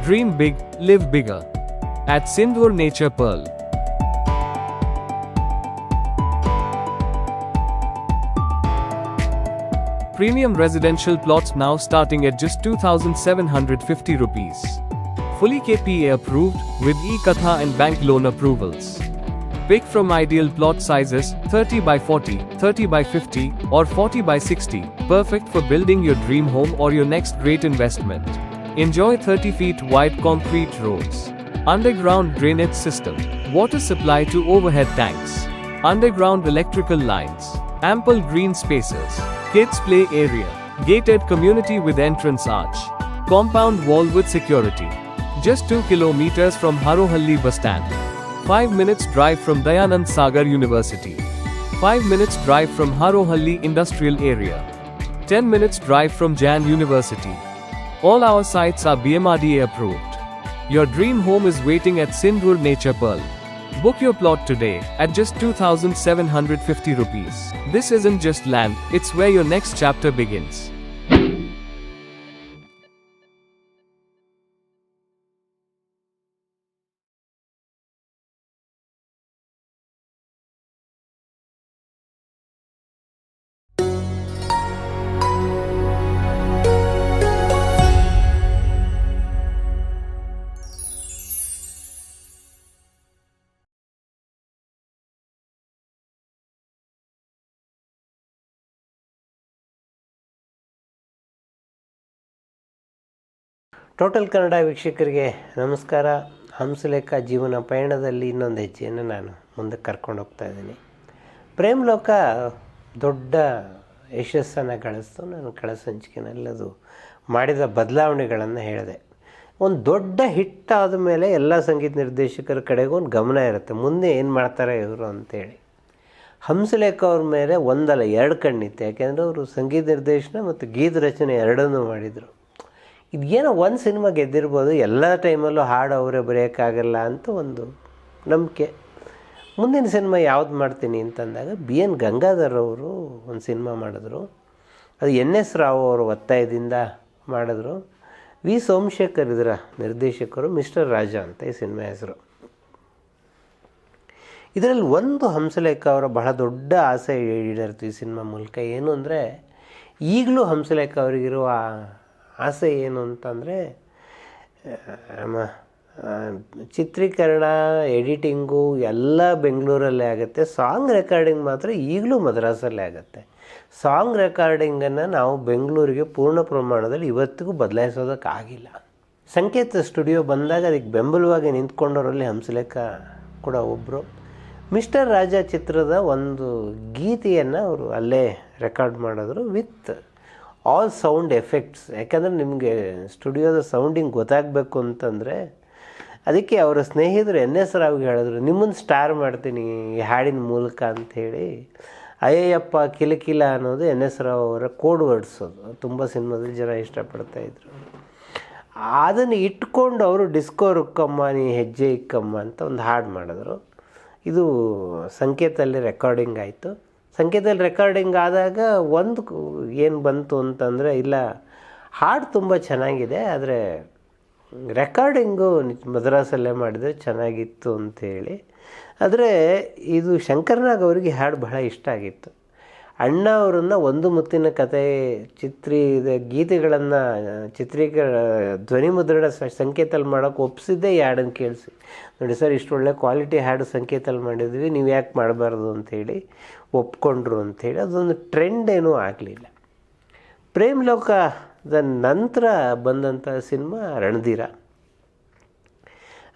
Dream big, live bigger. At Sindhur Nature Pearl. Premium residential plots now starting at just 2750 rupees. Fully KPA approved with e-Katha and bank loan approvals. Pick from ideal plot sizes 30 by 40, 30 by 50, or 40 by 60, perfect for building your dream home or your next great investment. Enjoy 30 feet wide concrete roads, underground drainage system, water supply to overhead tanks, underground electrical lines, ample green spaces, kids play area, gated community with entrance arch, compound wall with security. Just 2 kilometers from Harohalli bus stand. 5 minutes drive from Dayanand Sagar University. 5 minutes drive from Harohalli Industrial Area. 10 minutes drive from Jan University. All our sites are BMRDA approved. Your dream home is waiting at Sindhur Nature Pearl. Book your plot today at just 2750 rupees. This isn't just land, it's where your next chapter begins. Total Kannada ವೀಕ್ಷಕರಿಗೆ ನಮಸ್ಕಾರ. ಹಂಸಲೇಖ ಜೀವನ ಪಯಣದಲ್ಲಿ ಇನ್ನೊಂದು ಹೆಜ್ಜೆಯನ್ನು ನಾನು ಮುಂದಕ್ಕೆ ಕರ್ಕೊಂಡು ಹೋಗ್ತಾ ಇದ್ದೀನಿ. ಪ್ರೇಮ್ ಲೋಕ ದೊಡ್ಡ ಯಶಸ್ಸನ್ನು ಗಳಿಸ್ತು. ನಾನು ಕಳೆದ ಸಂಚಿಕೆನಲ್ಲಿ ಅದು ಮಾಡಿದ ಬದಲಾವಣೆಗಳನ್ನು ಹೇಳಿದೆ. ಒಂದು ದೊಡ್ಡ ಹಿಟ್ ಆದ ಮೇಲೆ ಎಲ್ಲ ಸಂಗೀತ ನಿರ್ದೇಶಕರ ಕಡೆಗೂ ಒಂದು ಗಮನ ಇರುತ್ತೆ. ಮುಂದೆ ಏನು ಮಾಡ್ತಾರೆ ಇವರು ಅಂತೇಳಿ. ಹಂಸಲೇಖ ಅವ್ರ ಮೇಲೆ ಒಂದಲ್ಲ, ಎರಡು ಕಣ್ಣಿತ್ತು. ಯಾಕೆಂದರೆ ಅವರು ಸಂಗೀತ ನಿರ್ದೇಶನ ಮತ್ತು ಗೀತ ರಚನೆ ಎರಡನ್ನೂ ಮಾಡಿದರು. ಇದೇನೋ ಒಂದು ಸಿನಿಮಾ ಗೆದ್ದಿರ್ಬೋದು, ಎಲ್ಲ ಟೈಮಲ್ಲೂ ಹಾಡು ಅವರೇ ಬರೆಯೋಕ್ಕಾಗಲ್ಲ ಅಂತ ಒಂದು ನಂಬಿಕೆ. ಮುಂದಿನ ಸಿನಿಮಾ ಯಾವ್ದು ಮಾಡ್ತೀನಿ ಅಂತಂದಾಗ ಬಿ ಎನ್ ಗಂಗಾಧರ್ ಅವರು ಒಂದು ಸಿನಿಮಾ ಮಾಡಿದ್ರು. ಅದು ಎನ್ ಎಸ್ ರಾವ್ ಅವರ ಒತ್ತಾಯದಿಂದ ಮಾಡಿದ್ರು. ವಿ ಸೋಮಶೇಖರ್ ಇದರ ನಿರ್ದೇಶಕರು, ಮಿಸ್ಟರ್ ರಾಜ ಅಂತ ಈ ಸಿನಿಮಾ ಹೆಸರು. ಇದರಲ್ಲಿ ಒಂದು ಹಂಸಲೇಖ ಅವರ ಬಹಳ ದೊಡ್ಡ ಆಸೆ ಈಡೇರ್ತು ಈ ಸಿನಿಮಾ ಮೂಲಕ. ಏನು ಅಂದರೆ, ಈಗಲೂ ಹಂಸಲೇಖ ಅವರಿಗಿರುವ ಆಸೆ ಏನು ಅಂತಂದರೆ ಚಿತ್ರೀಕರಣ, ಎಡಿಟಿಂಗು ಎಲ್ಲ ಬೆಂಗಳೂರಲ್ಲೇ ಆಗುತ್ತೆ. ಸಾಂಗ್ ರೆಕಾರ್ಡಿಂಗ್ ಮಾತ್ರ ಈಗಲೂ ಮದ್ರಾಸಲ್ಲೇ ಆಗುತ್ತೆ. ಸಾಂಗ್ ರೆಕಾರ್ಡಿಂಗನ್ನು ನಾವು ಬೆಂಗಳೂರಿಗೆ ಪೂರ್ಣ ಪ್ರಮಾಣದಲ್ಲಿ ಇವತ್ತಿಗೂ ಬದಲಾಯಿಸೋದಕ್ಕಾಗಿಲ್ಲ ಸಂಕೇತ ಸ್ಟುಡಿಯೋ ಬಂದಾಗ ಅದಕ್ಕೆ ಬೆಂಬಲವಾಗಿ ನಿಂತ್ಕೊಂಡವರಲ್ಲಿ ಹಂಸಲೇಖ ಕೂಡ ಒಬ್ಬರು ಮಿಸ್ಟರ್ ರಾಜ ಚಿತ್ರದ ಒಂದು ಗೀತೆಯನ್ನು ಅವರು ಅಲ್ಲೇ ರೆಕಾರ್ಡ್ ಮಾಡಿದ್ರು ವಿತ್ ಆಲ್ ಸೌಂಡ್ ಎಫೆಕ್ಟ್ಸ್ ಯಾಕಂದರೆ ನಿಮಗೆ ಸ್ಟುಡಿಯೋದ ಸೌಂಡಿಂಗ್ ಗೊತ್ತಾಗಬೇಕು ಅಂತಂದರೆ ಅದಕ್ಕೆ ಅವರ ಸ್ನೇಹಿತರು ಎನ್ ಎಸ್ ರಾವ್ಗೆ ಹೇಳಿದ್ರು ನಿಮ್ಮನ್ನು ಸ್ಟಾರ್ ಮಾಡ್ತೀನಿ ಈ ಹಾಡಿನ ಮೂಲಕ ಅಂಥೇಳಿ. ಅಯ್ಯಪ್ಪ ಕಿಲಕಿಲ ಅನ್ನೋದು ಎನ್ ಎಸ್ ರಾವ್ ಅವರ ಕೋಡ್ ವರ್ಡ್ಸ್ ಅದು. ತುಂಬ ಸಿನಿಮಾದಲ್ಲಿ ಜನ ಇಷ್ಟಪಡ್ತಾಯಿದ್ರು ಅದನ್ನು ಇಟ್ಕೊಂಡು ಅವರು ಡಿಸ್ಕೋ ರುಕ್ಕಮ್ಮ, ನೀ ಹೆಜ್ಜೆ ಇಕ್ಕಮ್ಮ ಅಂತ ಒಂದು ಹಾಡು ಮಾಡಿದ್ರು. ಇದು ಸಂಕೇತಲ್ಲಿ ರೆಕಾರ್ಡಿಂಗ್ ಆಯಿತು. ಸಂಕೇತದಲ್ಲಿ ರೆಕಾರ್ಡಿಂಗ್ ಆದಾಗ ಒಂದು ಏನು ಬಂತು ಅಂತಂದರೆ, ಇಲ್ಲ, ಹಾಡು ತುಂಬ ಚೆನ್ನಾಗಿದೆ, ಆದರೆ ರೆಕಾರ್ಡಿಂಗು ಮದ್ರಾಸಲ್ಲೇ ಮಾಡಿದರೆ ಚೆನ್ನಾಗಿತ್ತು ಅಂಥೇಳಿ ಆದರೆ ಇದು ಶಂಕರ್ನಾಗ್ ಅವರಿಗೆ ಹಾಡು ಬಹಳ ಇಷ್ಟ ಆಗಿತ್ತು. ಅಣ್ಣ ಅವರನ್ನು ಒಂದು ಮುತ್ತಿನ ಕತೆ ಚಿತ್ರ ಗೀತೆಗಳನ್ನು ಚಿತ್ರೀಕರ ಧ್ವನಿ ಮುದ್ರಣ ಸ- ಸಂಕೇತಲ್ಲಿ ಮಾಡೋಕೆ ಒಪ್ಪಿಸಿದ್ದೆ ಈ ಹಾಡನ್ನು ಕೇಳಿಸಿ. ನೋಡಿ ಸರ್, ಇಷ್ಟು ಒಳ್ಳೆ ಕ್ವಾಲಿಟಿ ಹಾಡು ಸಂಕೇತಲ್ಲಿ ಮಾಡಿದ್ವಿ, ನೀವು ಯಾಕೆ ಮಾಡಬಾರ್ದು ಅಂಥೇಳಿ ಒಪ್ಕೊಂಡ್ರು ಅಂಥೇಳಿ ಅದೊಂದು ಟ್ರೆಂಡ್ ಏನೂ ಆಗಲಿಲ್ಲ. ಪ್ರೇಮ್ ಲೋಕದ ನಂತರ ಬಂದಂಥ ಸಿನಿಮಾ ರಣಧೀರ.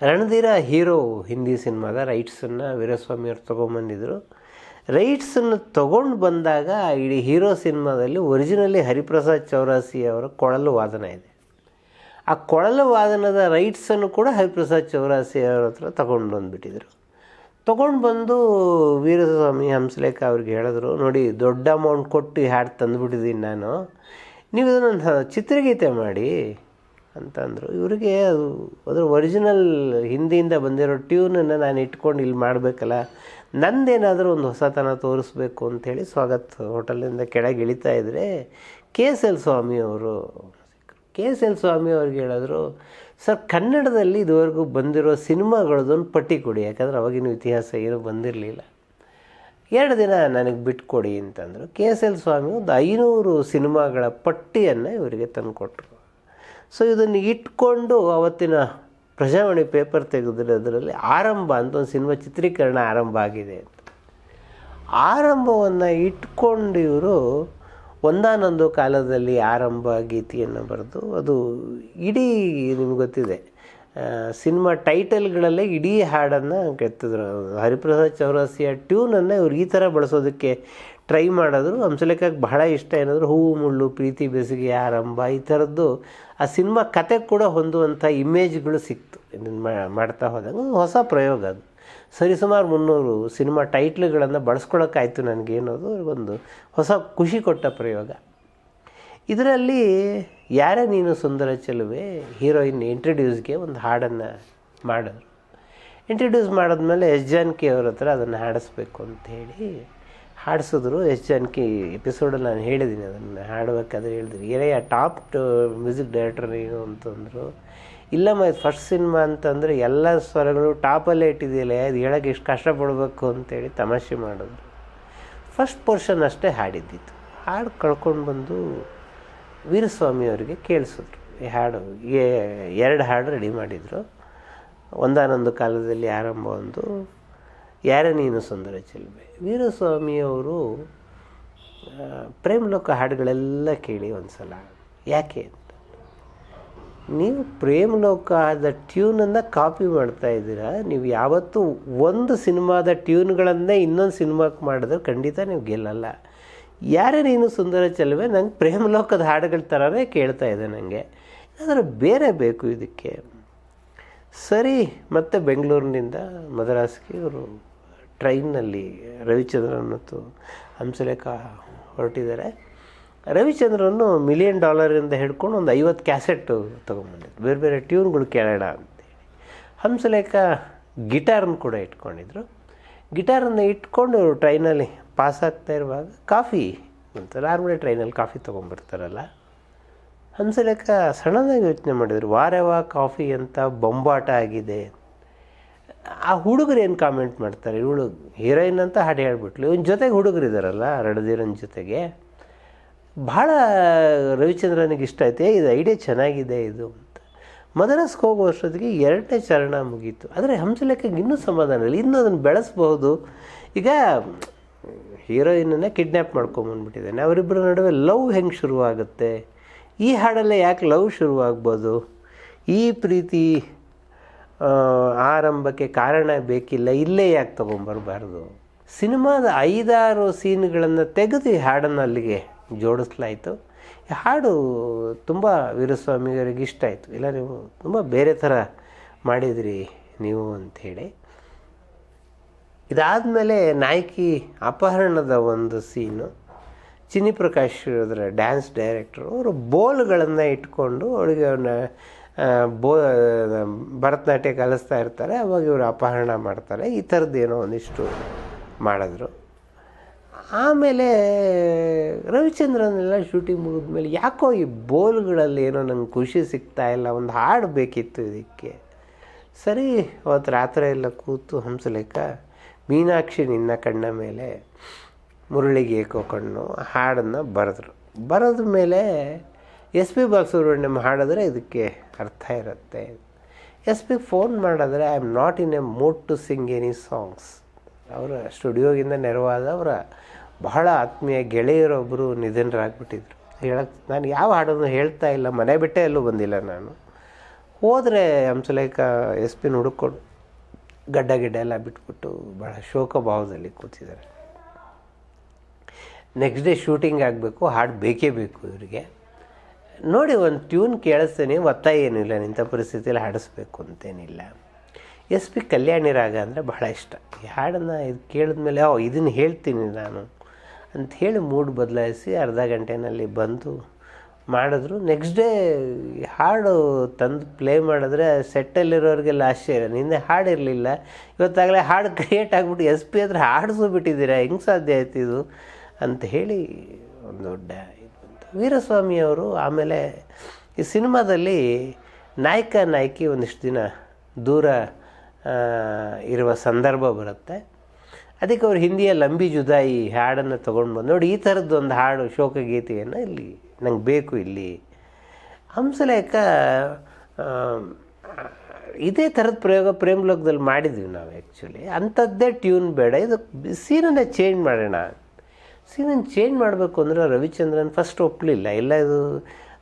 ರಣಧೀರ ಹೀರೋ ಹಿಂದಿ ಸಿನಿಮಾದ ರೈಟ್ಸನ್ನು ವೀರಸ್ವಾಮಿ ಅವ್ರು ತೊಗೊಂಬಂದಿದ್ರು. ರೈಟ್ಸನ್ನು ತಗೊಂಡು ಬಂದಾಗ ಇಡೀ ಹೀರೋ ಸಿನಿಮಾದಲ್ಲಿ ಒರಿಜಿನಲಿ ಹರಿಪ್ರಸಾದ್ ಚೌರಾಸಿ ಅವರ ಕೊಳಲು ವಾದನ ಇದೆ. ಆ ಕೊಳಲು ವಾದನದ ರೈಟ್ಸನ್ನು ಕೂಡ ಹರಿಪ್ರಸಾದ್ ಚೌರಾಸಿ ಅವ್ರ ಹತ್ರ ತೊಗೊಂಡು ಬಂದುಬಿಟ್ಟಿದ್ರು. ತೊಗೊಂಡು ಬಂದು ವೀರಸ್ವಾಮಿ ಹಂಸಲೇಖ ಅವ್ರಿಗೆ ಹೇಳಿದ್ರು, ನೋಡಿ, ದೊಡ್ಡ ಅಮೌಂಟ್ ಕೊಟ್ಟು ಹಾಡು ತಂದುಬಿಟ್ಟಿದ್ದೀನಿ ನಾನು. ನೀವು ಇದನ್ನು ಚಿತ್ರಗೀತೆ ಮಾಡಿ ಅಂತಂದರು. ಇವರಿಗೆ ಅದು ಅದರ ಒರಿಜಿನಲ್ ಹಿಂದಿಯಿಂದ ಬಂದಿರೋ ಟ್ಯೂನನ್ನು ನಾನು ಇಟ್ಕೊಂಡು ಇಲ್ಲಿ ಮಾಡಬೇಕಲ್ಲ ನಂದೇನಾದರೂ ಒಂದು ಹೊಸತನ ತೋರಿಸ್ಬೇಕು ಅಂಥೇಳಿ ಸ್ವಾಗತ್ ಹೋಟೆಲಿಂದ ಕೆಳಗೆ ಇಳಿತಾ ಇದ್ದರೆ ಕೆ ಎಸ್ ಎಲ್ ಸ್ವಾಮಿ ಅವರು, ಕೆ ಎಸ್ ಎಲ್ ಸ್ವಾಮಿ ಅವ್ರಿಗೆ ಹೇಳಿದ್ರು, ಸರ್, ಕನ್ನಡದಲ್ಲಿ ಇದುವರೆಗೂ ಬಂದಿರೋ ಸಿನಿಮಾಗಳದೊಂದು ಪಟ್ಟಿ ಕೊಡಿ, ಯಾಕಂದರೆ ಅವಾಗಿನ ಇತಿಹಾಸ ಏನೂ ಬಂದಿರಲಿಲ್ಲ. ಎರಡು ದಿನ ನನಗೆ ಬಿಟ್ಕೊಡಿ ಅಂತಂದರು. ಕೆ ಎಸ್ ಎಲ್ ಸ್ವಾಮಿ ಒಂದು ಐನೂರು ಸಿನಿಮಾಗಳ ಪಟ್ಟಿಯನ್ನು ಇವರಿಗೆ ತಂದುಕೊಟ್ರು. ಸೊ ಇದನ್ನು ಇಟ್ಕೊಂಡು ಅವತ್ತಿನ ಪ್ರಜಾವಾಣಿ ಪೇಪರ್ ತೆಗೆದ್ರೆ ಅದರಲ್ಲಿ ಆರಂಭ ಅಂತ ಒಂದು ಸಿನಿಮಾ ಚಿತ್ರೀಕರಣ ಆರಂಭ ಆಗಿದೆ ಅಂತ. ಆರಂಭವನ್ನು ಇಟ್ಕೊಂಡು ಇವರು ಒಂದಾನೊಂದು ಕಾಲದಲ್ಲಿ ಆರಂಭ ಗೀತೆಯನ್ನು ಬರೆದು ಅದು ಇಡೀ ನಿಮ್ಗೆ ಗೊತ್ತಿದೆ ಸಿನಿಮಾ ಟೈಟಲ್ಗಳಲ್ಲೇ ಇಡೀ ಹಾಡನ್ನು ಕೆತ್ತಿದ್ರು. ಹರಿಪ್ರಸಾದ್ ಚೌರಾಸಿಯ ಟ್ಯೂನನ್ನು ಇವ್ರು ಈ ಥರ ಬಳಸೋದಕ್ಕೆ ಟ್ರೈ ಮಾಡಿದ್ರು. ಹಂಸಲೇಖಕ್ಕೆ ಬಹಳ ಇಷ್ಟ. ಏನಾದರೂ ಹೂವು, ಮುಳ್ಳು, ಪ್ರೀತಿ, ಬೆಸಿಗೆ, ಆರಂಭ, ಈ ಥರದ್ದು ಆ ಸಿನಿಮಾ ಕತೆ ಕೂಡ ಹೊಂದುವಂಥ ಇಮೇಜ್ಗಳು ಸಿಕ್ತು. ಇದನ್ನು ಮಾಡ್ತಾ ಹೋದಾಗ ಹೊಸ ಪ್ರಯೋಗ ಅದು. ಸರಿಸುಮಾರು ಮುನ್ನೂರು ಸಿನಿಮಾ ಟೈಟ್ಲ್ಗಳನ್ನು ಬಳಸ್ಕೊಳಕ್ಕಾಯ್ತು ನನಗೇನೋದು ಒಂದು ಹೊಸ ಖುಷಿ ಕೊಟ್ಟ ಪ್ರಯೋಗ. ಇದರಲ್ಲಿ ಯಾರೇ ನೀನು ಸುಂದರ ಚೆಲುವೆ, ಹೀರೋಯಿನ್ ಇಂಟ್ರಡ್ಯೂಸ್ಗೆ ಒಂದು ಹಾಡನ್ನು ಮಾಡಿದ್ರು. ಇಂಟ್ರಡ್ಯೂಸ್ ಮಾಡಿದ್ಮೇಲೆ ಎಸ್ ಜಾನಕಿ ಅವ್ರ ಹತ್ರ ಅದನ್ನು ಹಾಡಿಸ್ಬೇಕು ಅಂತ ಹೇಳಿ ಹಾಡಿಸಿದ್ರು. ಎಸ್ ಜಾನಕಿ ಎಪಿಸೋಡಲ್ಲಿ ನಾನು ಹೇಳಿದ್ದೀನಿ ಅದನ್ನು. ಹಾಡಬೇಕಾದ್ರೆ ಹೇಳಿದ್ರು. ಏನೇ ಟಾಪ್ ಮ್ಯೂಸಿಕ್ ಡೈರೆಕ್ಟರ್ ಏನು ಅಂತಂದರು ಇಲ್ಲಮ್ಮ ಇದು ಫಸ್ಟ್ ಸಿನಿಮಾ ಅಂತಂದರೆ ಎಲ್ಲ ಸ್ವರಗಳು ಟಾಪಲ್ಲೇ ಇಟ್ಟಿದೆಯಲ್ಲ, ಇದು ಹೇಳೋಕ್ಕೆ ಎಷ್ಟು ಕಷ್ಟಪಡಬೇಕು ಅಂತೇಳಿ ತಮಾಷೆ ಮಾಡಿದ್ರು. ಫಸ್ಟ್ ಪೋರ್ಷನ್ ಅಷ್ಟೇ ಹಾಡಿದ್ದಿತ್ತು. ಹಾಡು ಕಳ್ಕೊಂಡು ಬಂದು ವೀರಸ್ವಾಮಿ ಅವರಿಗೆ ಕೇಳಿಸಿದ್ರು. ಈ ಹಾಡು ಎರಡು ಹಾಡು ರೆಡಿ ಮಾಡಿದರು. ಒಂದಾನೊಂದು ಕಾಲದಲ್ಲಿ ಆರಂಭ ಒಂದು. ಯಾರ ನೀನು ಸುಂದರ ಚೆಲುವೆ ವೀರಸ್ವಾಮಿಯವರು ಪ್ರೇಮಲೋಕ ಹಾಡುಗಳೆಲ್ಲ ಕೇಳಿ ಒಂದು ಸಲ ಯಾಕೆ ಅಂತ. ನೀವು ಪ್ರೇಮಲೋಕದ ಟ್ಯೂನನ್ನು ಕಾಪಿ ಮಾಡ್ತಾ ಇದ್ದೀರಾ, ನೀವು ಯಾವತ್ತೂ ಒಂದು ಸಿನಿಮಾದ ಟ್ಯೂನ್ಗಳನ್ನೇ ಇನ್ನೊಂದು ಸಿನಿಮಾಕ್ಕೆ ಮಾಡಿದ್ರೆ ಖಂಡಿತ ನೀವು ಗೆಲ್ಲಲ್ಲ. ಯಾರೇ ನೀನು ಸುಂದರ ಚೆಲುವೆ ನಂಗೆ ಪ್ರೇಮಲೋಕದ ಹಾಡುಗಳ ಥರನೇ ಕೇಳ್ತಾ ಇದೆ ನನಗೆ ಆದರೆ ಬೇರೆ ಬೇಕು ಇದಕ್ಕೆ. ಸರಿ, ಮತ್ತೆ ಬೆಂಗಳೂರಿನಿಂದ ಮದ್ರಾಸ್ಗೆ ಇವರು ಟ್ರೈನ್ನಲ್ಲಿ ರವಿಚಂದ್ರನ್ ಮತ್ತು ಹಂಸಲೇಖ ಹೊರಟಿದ್ದಾರೆ. ರವಿಚಂದ್ರನ್ನು ಮಿಲಿಯನ್ ಡಾಲರಿಂದ ಹಿಡ್ಕೊಂಡು ಒಂದು ಐವತ್ತು ಕ್ಯಾಸೆಟ್ಟು ತೊಗೊಂಬಂದಿದ್ರು ಬೇರೆ ಬೇರೆ ಟ್ಯೂನ್ಗಳು ಕೇಳೋಣ ಅಂತೇಳಿ. ಹಂಸಲೇಖ ಗಿಟಾರನ್ನು ಕೂಡ ಇಟ್ಕೊಂಡಿದ್ರು. ಗಿಟಾರನ್ನು ಇಟ್ಕೊಂಡು ಟ್ರೈನಲ್ಲಿ ಪಾಸ್ ಆಗ್ತಾ ಇರುವಾಗ ಕಾಫಿ ಅಂತ ನಾರ್ಮಲಿ ಟ್ರೈನಲ್ಲಿ ಕಾಫಿ ತೊಗೊಂಬರ್ತಾರಲ್ಲ ಹಂಸಲೇಖ ಸಣ್ಣದಾಗಿ ಯೋಚನೆ ಮಾಡಿದರು, ವಾರವ ಕಾಫಿ ಅಂತ ಬೊಂಬಾಟ ಆಗಿದೆ ಆ ಹುಡುಗರು ಏನು ಕಾಮೆಂಟ್ ಮಾಡ್ತಾರೆ? ಇವಳು ಹೀರೋಯಿನ್ ಅಂತ ಹಾಡು ಹೇಳ್ಬಿಟ್ಲು. ಇವನ ಜೊತೆಗೆ ಹುಡುಗರು ಇದ್ದಾರಲ್ಲ ರಣಧೀರನ್ ಜೊತೆಗೆ. ಭಾಳ ರವಿಚಂದ್ರನಿಗೆ ಇಷ್ಟ ಐತೆ ಇದು ಐಡಿಯಾ ಚೆನ್ನಾಗಿದೆ ಇದು ಅಂತ. ಮದ್ರಾಸ್ಗೆ ಹೋಗೋ ಅಷ್ಟೊತ್ತಿಗೆ ಎರಡನೇ ಚರಣ ಮುಗೀತು. ಆದರೆ ಹಂಸಲೇಖಗೆ ಇನ್ನೂ ಸಮಾಧಾನ ಇಲ್ಲ. ಇನ್ನೂ ಅದನ್ನು ಬೆಳೆಸ್ಬೋದು ಈಗ ಹೀರೋಯಿನನ್ನೇ ಕಿಡ್ನ್ಯಾಪ್ ಮಾಡ್ಕೊಂಬಂದ್ಬಿಟ್ಟಿದ್ದಾನೆ ಅವರಿಬ್ಬರ ನಡುವೆ ಲವ್ ಹೆಂಗೆ ಶುರುವಾಗುತ್ತೆ? ಈ ಹಾಡಲ್ಲೇ ಯಾಕೆ ಲವ್ ಶುರುವಾಗ್ಬೋದು? ಈ ಪ್ರೀತಿ ಆರಂಭಕ್ಕೆ ಕಾರಣ ಬೇಕಿಲ್ಲ ಇಲ್ಲೇ ಯಾಕೆ ತೊಗೊಂಬರಬಾರ್ದು? ಸಿನಿಮಾದ ಐದಾರು ಸೀನ್ಗಳನ್ನು ತೆಗೆದು ಹಾಡನ್ನು ಅಲ್ಲಿಗೆ ಜೋಡಿಸ್ಲಾಯಿತು ಹಾಡು ತುಂಬ ವೀರಸ್ವಾಮಿಯವರಿಗೆ ಇಷ್ಟ ಆಯಿತು. ಇಲ್ಲ ನೀವು ತುಂಬ ಬೇರೆ ಥರ ಮಾಡಿದ್ರಿ ನೀವು ಅಂಥೇಳಿ. ಇದಾದಮೇಲೆ ನಾಯಕಿ ಅಪಹರಣದ ಒಂದು ಸೀನು. ಚಿನ್ನಿ ಪ್ರಕಾಶ್ ಅದರ ಡ್ಯಾನ್ಸ್ ಡೈರೆಕ್ಟ್ರು ಅವರು ಬೋಲ್ಗಳನ್ನು ಇಟ್ಕೊಂಡು ಅವಳಿಗೆ ಅವನ್ನ ಆ, ಬೋ ಭರತನಾಟ್ಯ ಕಲಿಸ್ತಾ ಇರ್ತಾರೆ, ಅವಾಗ ಇವರು ಅಪಹರಣ ಮಾಡ್ತಾರೆ, ಈ ಥರದ್ದು ಒಂದಿಷ್ಟು ಮಾಡಿದ್ರು. ಆಮೇಲೆ ರವಿಚಂದ್ರನೆಲ್ಲ ಶೂಟಿಂಗ್ ಮುಗಿದ್ಮೇಲೆ ಯಾಕೋ ಈ ಬೋಲ್ಗಳಲ್ಲಿ ಏನೋ ನಂಗೆ ಖುಷಿ ಸಿಗ್ತಾ ಇಲ್ಲ, ಒಂದು ಹಾಡು ಬೇಕಿತ್ತು ಇದಕ್ಕೆ. ಸರಿ, ಅವತ್ತು ರಾತ್ರಿ ಎಲ್ಲ ಕೂತು ಹಂಸಲೇಖ ಮೀನಾಕ್ಷಿ ನಿನ್ನ ಕಣ್ಣ ಮೇಲೆ ಮುರಳಿಗೆ ಏಕೋ ಕಣ್ಣು ಹಾಡನ್ನು ಬರೆದ್ರು. ಬರೆದ ಮೇಲೆ ಎಸ್ ಪಿ ಬಾಲಸುಬ್ರಹ್ಮಣ್ಯಂ ಹಾಡಿದ್ರೆ ಇದಕ್ಕೆ ಅರ್ಥ ಇರುತ್ತೆ. ಎಸ್ ಪಿ ಫೋನ್ ಮಾಡಿದ್ರೆ I am not in a mood to sing any songs ಅವರ ಸ್ಟುಡಿಯೋಗಿಂದ ನೆರವಾದ ಅವರ ಬಹಳ ಆತ್ಮೀಯ ಗೆಳೆಯರೊಬ್ಬರು ನಿಧನರಾಗ್ಬಿಟ್ಟಿದ್ರು. ಹೇಳಕ್ ನಾನು ಯಾವ ಹಾಡನ್ನು ಹೇಳ್ತಾ ಇಲ್ಲ, ಮನೆ ಬಿಟ್ಟೇ ಎಲ್ಲೂ ಬಂದಿಲ್ಲ ನಾನು. ಹೋದರೆ ಹಂಸಲೇಖ ಎಸ್ ಪಿನ ಹುಡುಕೊಂಡು ಗಡ್ಡ ಗಿಡ್ಡ ಎಲ್ಲ ಬಿಟ್ಬಿಟ್ಟು ಭಾಳ ಶೋಕ ಭಾವದಲ್ಲಿ ಕೂತಿದ್ದಾರೆ. ನೆಕ್ಸ್ಟ್ ಡೇ ಶೂಟಿಂಗ್ ಆಗಬೇಕು, ಹಾಡು ಬೇಕೇ ಬೇಕು ಇವರಿಗೆ. ನೋಡಿ, ಒಂದು ಟ್ಯೂನ್ ಕೇಳಿಸ್ತೇನೆ, ಒತ್ತಾಯ ಏನಿಲ್ಲ ನಿಂಥ ಪರಿಸ್ಥಿತಿಯಲ್ಲಿ ಹಾಡಿಸ್ಬೇಕು ಅಂತೇನಿಲ್ಲ. ಎಸ್ ಪಿ ಕಲ್ಯಾಣಿ ರಾಗ ಅಂದರೆ ಬಹಳ ಇಷ್ಟ. ಈ ಹಾಡನ್ನು ಇದು ಕೇಳಿದ್ಮೇಲೆ, ಓ, ಇದನ್ನು ಹೇಳ್ತೀನಿ ನಾನು ಅಂತ ಹೇಳಿ ಮೂಡ್ ಬದಲಾಯಿಸಿ ಅರ್ಧ ಗಂಟೆನಲ್ಲಿ ಬಂದು ಮಾಡಿದ್ರು. ನೆಕ್ಸ್ಟ್ ಡೇ ಹಾಡು ತಂದು ಪ್ಲೇ ಮಾಡಿದ್ರೆ ಸೆಟ್ಟಲ್ಲಿರೋರಿಗೆಲ್ಲ ಆಶ್ಚರ್ಯ. ನಿನ್ನೆ ಹಾಡಿರಲಿಲ್ಲ. ಇವತ್ತಾಗಲೇ ಹಾಡು ಕ್ರಿಯೇಟ್ ಆಗಿಬಿಟ್ಟು ಎಸ್ ಪಿ ಹತ್ರ ಹಾಡಿಸು ಬಿಟ್ಟಿದ್ದೀರಾ ಹೆಂಗೆ ಸಾಧ್ಯ ಆಯ್ತು ಇದು? ಅಂತ ಹೇಳಿ ಒಂದು ದೊಡ್ಡ ಇದು ಬಂತು ವೀರಸ್ವಾಮಿ ಅವರು ಆಮೇಲೆ ಈ ಸಿನಿಮಾದಲ್ಲಿ ನಾಯಕ ನಾಯಕಿ ಒಂದಿಷ್ಟು ದಿನ ದೂರ ಇರುವ ಸಂದರ್ಭ ಬರುತ್ತೆ. ಅದಕ್ಕೆ ಅವ್ರು ಹಿಂದಿಯ ಲಂಬಿ ಜುದಾಯಿ ಹಾಡನ್ನು ತೊಗೊಂಡು ಬಂದು, ನೋಡಿ ಈ ಥರದ್ದು ಒಂದು ಹಾಡು, ಶೋಕಗೀತೆಯನ್ನು ಇಲ್ಲಿ ನಂಗೆ ಬೇಕು ಇಲ್ಲಿ. ಹಂಸಲೇಖ ಇದೇ ಥರದ ಪ್ರಯೋಗ ಪ್ರೇಮ್ಲೋಕದಲ್ಲಿ ಮಾಡಿದ್ವಿ ನಾವು ಆ್ಯಕ್ಚುಲಿ ಅಂಥದ್ದೇ ಟ್ಯೂನ್ ಬೇಡ. ಇದು ಸೀನನ್ನೇ ಚೇಂಜ್ ಮಾಡೋಣ ಸೀನನ್ನು ಚೇಂಜ್ ಮಾಡಬೇಕು ಅಂದ್ರೆ ರವಿಚಂದ್ರನ್ ಫಸ್ಟ್ ಒಪ್ಪಲಿಲ್ಲ ಇಲ್ಲ, ಇದು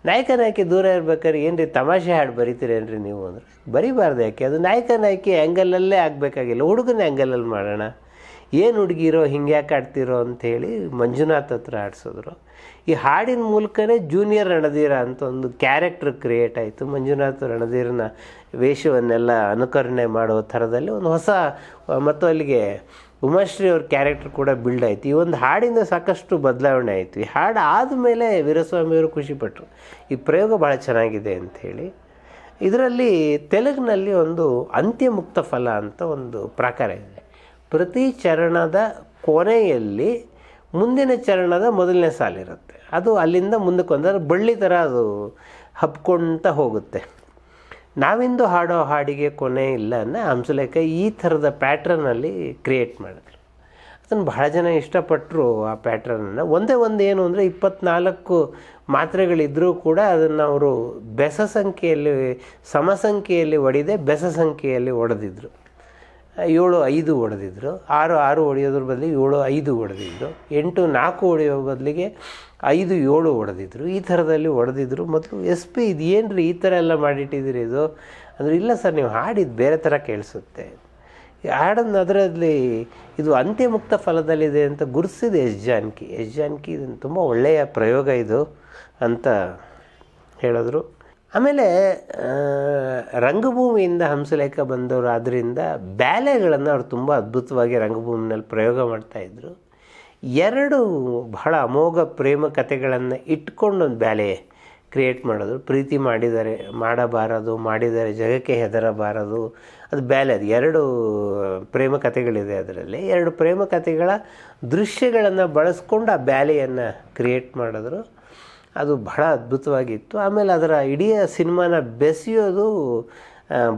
ನಾಯಕ ನಾಯಕಿ ದೂರ ಇರ್ಬೇಕಾದ್ರೆ ಏನು ರೀ ತಮಾಷೆ ಹಾಡು ಬರೀತೀರೇನ್ರಿ ನೀವು ಅಂದರೆ? ಬರೀಬಾರ್ದು ಯಾಕೆ? ಅದು ನಾಯಕ ನಾಯಕಿ ಆ್ಯಂಗಲಲ್ಲೇ ಆಗಬೇಕಾಗಿಲ್ಲ. ಹುಡುಗನ ಆ್ಯಂಗಲಲ್ಲಿ ಮಾಡೋಣ. ಏನು ಹುಡುಗಿರೋ, ಹಿಂಗೆ ಯಾಕೆ ಆಡ್ತಿರೋ ಅಂಥೇಳಿ ಮಂಜುನಾಥ್ ಹತ್ರ ಆಡಿಸಿದ್ರು. ಈ ಹಾಡಿನ ಮೂಲಕನೇ ಜೂನಿಯರ್ ರಣಧೀರ ಅಂತ ಒಂದು ಕ್ಯಾರೆಕ್ಟರ್ ಕ್ರಿಯೇಟ್ ಆಯಿತು. ಮಂಜುನಾಥ್ ರಣಧೀರನ ವೇಷವನ್ನೆಲ್ಲ ಅನುಕರಣೆ ಮಾಡೋ ಥರದಲ್ಲಿ ಒಂದು ಹೊಸ, ಮತ್ತು ಅಲ್ಲಿಗೆ ಉಮಾಶ್ರೀ ಅವ್ರ ಕ್ಯಾರೆಕ್ಟರ್ ಕೂಡ ಬಿಲ್ಡ್ ಆಯಿತು. ಈ ಒಂದು ಹಾಡಿಂದ ಸಾಕಷ್ಟು ಬದಲಾವಣೆ ಆಯಿತು. ಈ ಹಾಡು ಆದಮೇಲೆ ವೀರಸ್ವಾಮಿಯವರು ಖುಷಿಪಟ್ಟರು ಈ ಪ್ರಯೋಗ ಭಾಳ ಚೆನ್ನಾಗಿದೆ ಅಂಥೇಳಿ ಇದರಲ್ಲಿ ತೆಲುಗಿನಲ್ಲಿ ಒಂದು ಅಂತ್ಯಮುಕ್ತ ಫಲ ಅಂತ ಒಂದು ಪ್ರಕಾರ ಇದೆ. ಪ್ರತಿ ಚರಣದ ಕೊನೆಯಲ್ಲಿ ಮುಂದಿನ ಚರಣದ ಮೊದಲನೇ ಸಾಲಿರುತ್ತೆ. ಅದು ಅಲ್ಲಿಂದ ಮುಂದಕ್ಕೆ ಬಂದರೆ ಬಳ್ಳಿ ಥರ ಅದು ಹಬ್ಕೊಳ್ತಾ ಹೋಗುತ್ತೆ. ನಾವಿಂದು ಹಾಡೋ ಹಾಡಿಗೆ ಕೊನೆ ಇಲ್ಲ ಅನ್ನೋ ಹಂಸಲೇಖ ಈ ಥರದ ಪ್ಯಾಟ್ರನಲ್ಲಿ ಕ್ರಿಯೇಟ್ ಮಾಡಿದ್ರು. ಅದನ್ನು ಬಹಳ ಜನ ಇಷ್ಟಪಟ್ಟರು ಆ ಪ್ಯಾಟ್ರನನ್ನು ಒಂದೇ ಒಂದು ಏನು ಅಂದರೆ ಇಪ್ಪತ್ನಾಲ್ಕು ಮಾತ್ರೆಗಳಿದ್ದರೂ ಕೂಡ ಅದನ್ನು ಅವರು ಬೆಸ ಸಂಖ್ಯೆಯಲ್ಲಿ, ಸಮ ಸಂಖ್ಯೆಯಲ್ಲಿ ಒಡಿದೆ ಬೆಸ ಸಂಖ್ಯೆಯಲ್ಲಿ ಹೊಡೆದಿದ್ರು ಏಳು ಐದು ಹೊಡೆದಿದ್ರು. ಆರು ಆರು ಹೊಡೆಯೋದ್ರ ಬದಲಿಗೆ ಏಳು ಐದು ಹೊಡೆದಿದ್ರು. ಎಂಟು ನಾಲ್ಕು ಹೊಡೆಯೋ ಬದಲಿಗೆ ಐದು ಏಳು ಹೊಡೆದಿದ್ರು. ಈ ಥರದಲ್ಲಿ ಹೊಡೆದಿದ್ರು. ಮೊದಲು ಎಸ್ ಪಿ ಇದು ಏನು ರೀ ಈ ಥರ ಎಲ್ಲ ಮಾಡಿಟ್ಟಿದ್ದೀರಿ ಇದು? ಅಂದರೆ ಇಲ್ಲ ಸರ್, ನೀವು ಹಾಡಿದ್ದು ಬೇರೆ ಥರ ಕೇಳಿಸುತ್ತೆ. ಹಾಡನ್ನು ಅದರಲ್ಲಿ ಇದು ಅಂತ್ಯಮುಕ್ತ ಫಲದಲ್ಲಿದೆ ಅಂತ ಗುರುಸಿದೆ ಎಸ್ ಜಾನಕಿ. ಎಸ್ ಜಾನಕಿ ಇದನ್ನು ತುಂಬ ಒಳ್ಳೆಯ ಪ್ರಯೋಗ ಇದು ಅಂತ ಹೇಳಿದ್ರು. ಆಮೇಲೆ ರಂಗಭೂಮಿಯಿಂದ ಹಂಸಲೇಖ ಬಂದವರು ಆದ್ದರಿಂದ ಬ್ಯಾಲೆಗಳನ್ನು ಅವ್ರು ತುಂಬ ಅದ್ಭುತವಾಗಿ ರಂಗಭೂಮಿನಲ್ಲಿ ಪ್ರಯೋಗ ಮಾಡ್ತಾಯಿದ್ರು ಎರಡು ಬಹಳ ಅಮೋಘ ಪ್ರೇಮ ಕಥೆಗಳನ್ನು ಇಟ್ಕೊಂಡು ಒಂದು ಬ್ಯಾಲೆ ಕ್ರಿಯೇಟ್ ಮಾಡೋದು ಪ್ರೀತಿ ಮಾಡಿದರೆ, ಮಾಡಬಾರದು, ಮಾಡಿದರೆ ಜಗಕ್ಕೆ ಹೆದರಬಾರದು. ಅದು ಬ್ಯಾಲೆ ಅದು ಎರಡು ಪ್ರೇಮ ಕಥೆಗಳಿದೆ ಅದರಲ್ಲಿ. ಎರಡು ಪ್ರೇಮ ಕಥೆಗಳ ದೃಶ್ಯಗಳನ್ನು ಬಳಸ್ಕೊಂಡು ಆ ಬ್ಯಾಲೆಯನ್ನು ಕ್ರಿಯೇಟ್ ಮಾಡಿದ್ರು. ಅದು ಬಹಳ ಅದ್ಭುತವಾಗಿತ್ತು. ಆಮೇಲೆ ಅದರ ಇಡೀ ಸಿನಿಮಾನ ಬೆಸೆಯೋದು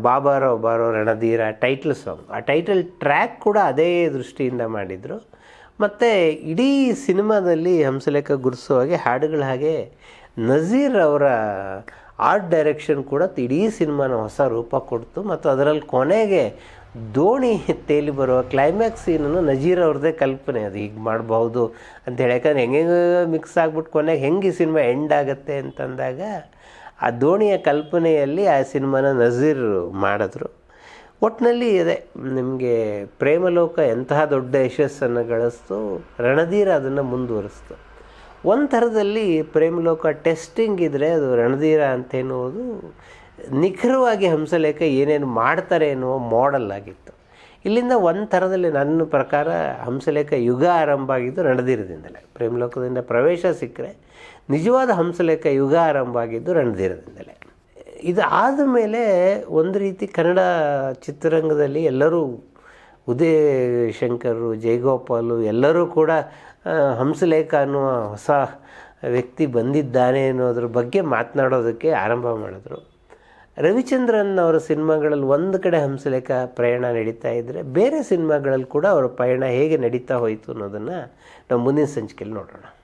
ಬಾಬಾರೋ ಬಾರೋ ರಣಧೀರ ಟೈಟಲ್ ಸಾಂಗ್. ಆ ಟೈಟಲ್ ಟ್ರ್ಯಾಕ್ ಕೂಡ ಅದೇ ದೃಷ್ಟಿಯಿಂದ ಮಾಡಿದರು. ಮತ್ತು ಇಡೀ ಸಿನಿಮಾದಲ್ಲಿ ಹಂಸಲೇಖ ಗುರುಸೋ ಹಾಗೆ ಹಾಡುಗಳ ಹಾಗೆ ನಜೀರ್ ಅವರ ಆರ್ಟ್ ಡೈರೆಕ್ಷನ್ ಕೂಡ ಇಡೀ ಸಿನಿಮಾನ ಹೊಸ ರೂಪ ಕೊಡ್ತು ಮತ್ತು ಅದರಲ್ಲಿ ಕೊನೆಗೆ ದೋಣಿ ತೇಲಿ ಬರುವ ಕ್ಲೈಮ್ಯಾಕ್ಸ್ ಸೀನನ್ನು ನಜೀರ್ ಅವ್ರದ್ದೇ ಕಲ್ಪನೆ. ಅದು ಹೀಗೆ ಮಾಡ್ಬೋದು ಅಂತೇಳಿ ಯಾಕಂದ್ರೆ ಹೆಂಗೆ ಮಿಕ್ಸ್ ಆಗ್ಬಿಟ್ಟು ಕೊನೆಗೆ ಹೆಂಗೆ ಈ ಸಿನಿಮಾ ಎಂಡ್ ಆಗುತ್ತೆ ಅಂತಂದಾಗ ಆ ದೋಣಿಯ ಕಲ್ಪನೆಯಲ್ಲಿ ಆ ಸಿನಿಮಾನ ನಜೀರ್ ಮಾಡಿದ್ರು. ಒಟ್ಟಿನಲ್ಲಿ ಇದೆ ನಿಮಗೆ ಪ್ರೇಮಲೋಕ ಎಂತಹ ದೊಡ್ಡ ಯಶಸ್ಸನ್ನು ಗಳಿಸ್ತು, ರಣಧೀರ ಅದನ್ನು ಮುಂದುವರಿಸ್ತು. ಒಂದು ಥರದಲ್ಲಿ ಪ್ರೇಮಲೋಕ ಟೆಸ್ಟಿಂಗ್ ಇದ್ದರೆ ಅದು ರಣಧೀರ ಅಂತ ಎನ್ನುವುದು ನಿಖರವಾಗಿ ಹಂಸಲೇಖ ಏನೇನು ಮಾಡ್ತಾರೆ ಎನ್ನುವ ಮಾಡೆಲ್ ಆಗಿತ್ತು. ಇಲ್ಲಿಂದ ಒಂದು ಥರದಲ್ಲಿ ನನ್ನ ಪ್ರಕಾರ ಹಂಸಲೇಖ ಯುಗ ಆರಂಭ ಆಗಿದ್ದು ರಣಧೀರದಿಂದಲೇ. ಪ್ರೇಮಲೋಕದಿಂದ ಪ್ರವೇಶ ಸಿಕ್ಕರೆ ನಿಜವಾದ ಹಂಸಲೇಖ ಯುಗ ಆರಂಭ ಆಗಿದ್ದು ರಣಧೀರದಿಂದಲೇ. ಇದು ಆದ ಮೇಲೆ ಒಂದು ರೀತಿ ಕನ್ನಡ ಚಿತ್ರರಂಗದಲ್ಲಿ ಎಲ್ಲರೂ ಉದಯ ಶಂಕರು, ಜಯಗೋಪಾಲು ಎಲ್ಲರೂ ಕೂಡ ಹಂಸಲೇಖ ಅನ್ನುವ ಹೊಸ ವ್ಯಕ್ತಿ ಬಂದಿದ್ದಾನೆ ಅನ್ನೋದ್ರ ಬಗ್ಗೆ ಮಾತನಾಡೋದಕ್ಕೆ ಆರಂಭ ಮಾಡಿದ್ರು. ರವಿಚಂದ್ರನ್ ಅವರ ಸಿನಿಮಾಗಳಲ್ಲಿ ಒಂದು ಕಡೆ ಹಂಸಲೇಖ ಪ್ರಯಾಣ ನಡೀತಾ ಇದ್ದರೆ ಬೇರೆ ಸಿನಿಮಾಗಳಲ್ಲಿ ಕೂಡ ಅವರ ಪಯಣ ಹೇಗೆ ನಡೀತಾ ಹೋಯಿತು ಅನ್ನೋದನ್ನು ನಾವು ಮುಂದಿನ ಸಂಚಿಕೆಯಲ್ಲಿ ನೋಡೋಣ.